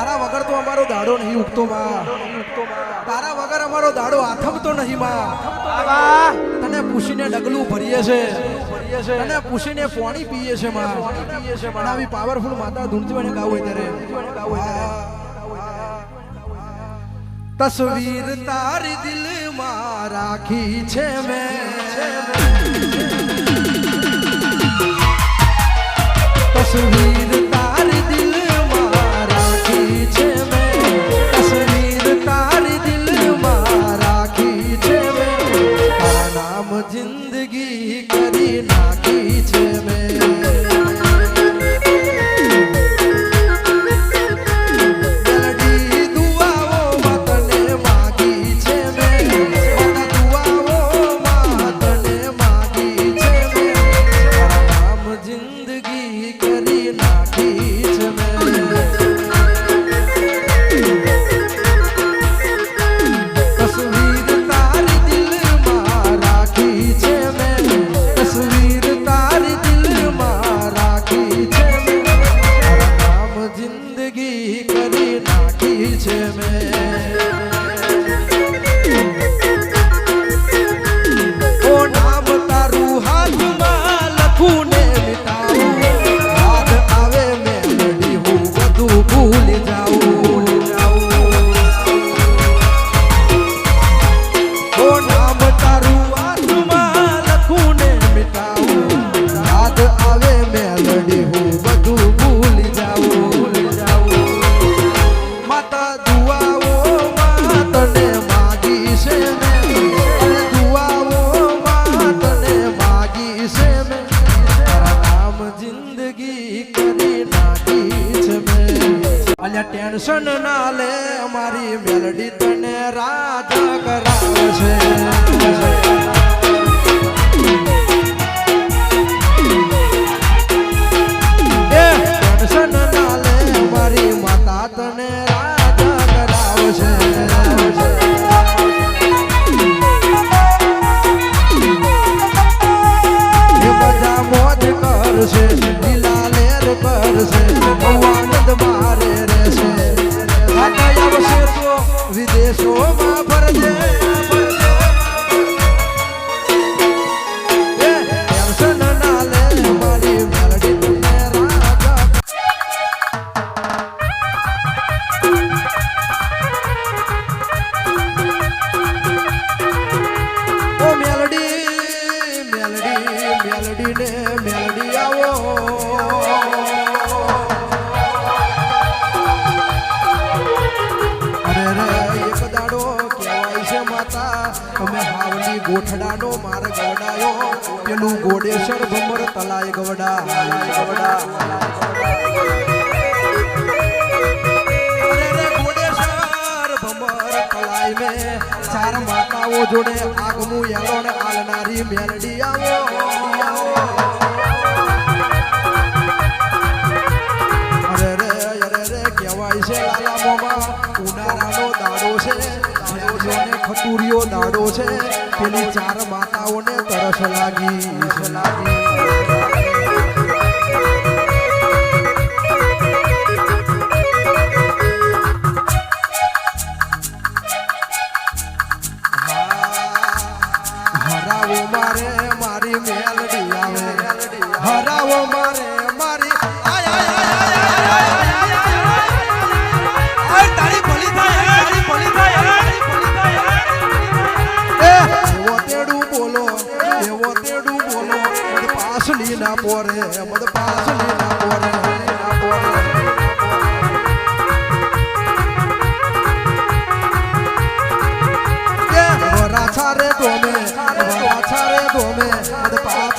તારા વગર તો અમારો દાડો નહીં ઉગતો માં. તારા વગર અમારો દાડો આથમતો નહીં માં. તને પૂછીને ડગલું ભરીએ છે. તને પૂછીને પાણી પીએ છે માં. પણ આવી પાવરફુલ માતા ધૂણતી મને ગાવું હોય ત્યારે. તસવીર તારી દિલમાં રાખી છે મેં. ટેન્શન ના લે અમારી મેલડી તને રાજ કરાવે અમે ગોઠડાનો માર ગવડાયો પેલું ગોડેશ્વર ભમર તલાય ગવડા ગવડા ચાર માતાઓ જોડે આગમું એલોણ આલનારી મેલડી આવો. પેલી ચાર માતાઓને તરસ લાગી. લાગી હરાવો મારે મારી મેલડી આવે. હરાવો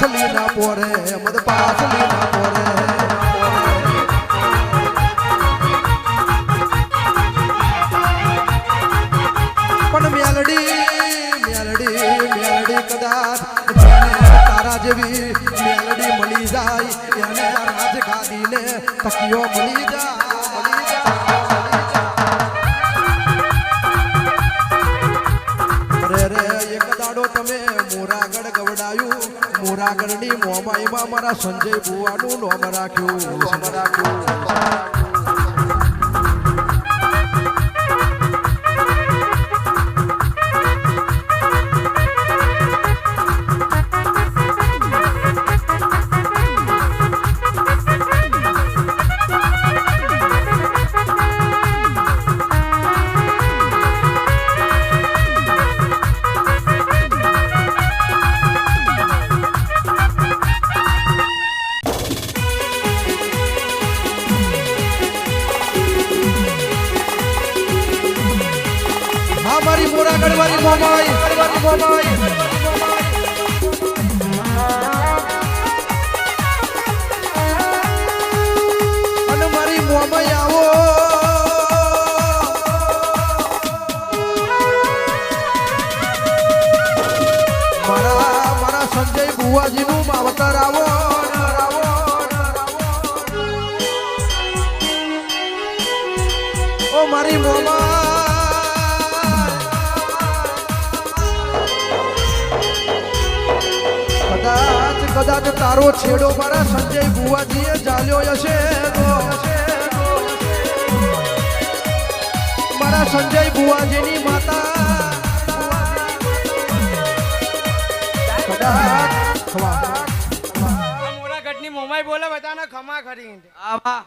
પાછલી ના પોરે મદ પાછલી ના પોરે. પણ મેલડી મેલડી મેલડી કદાચ તારા જેવી મેલડી મળી જાય, એને રાજગાદીને તકીઓ મળી જાય મળી જાય. મોરાગઢ ગવડાયું. મોરાગઢની મોમાઈમાં મારા સંજય બુવાનું નોમ રાખ્યું. નોમ રાખ્યું. મારી મોરા ગડવારી મોમાઈ. મારા મોમાઈ અને કદાચ તારો છેડો મારા સંજય બુવાજીએ ચાલ્યો હશે મારા સંજય બુવાજીની માતા. કદાચ ખવા આ મોરા ગઢની મોમાઈ બોલે બધાને ખમા ખરી આવા.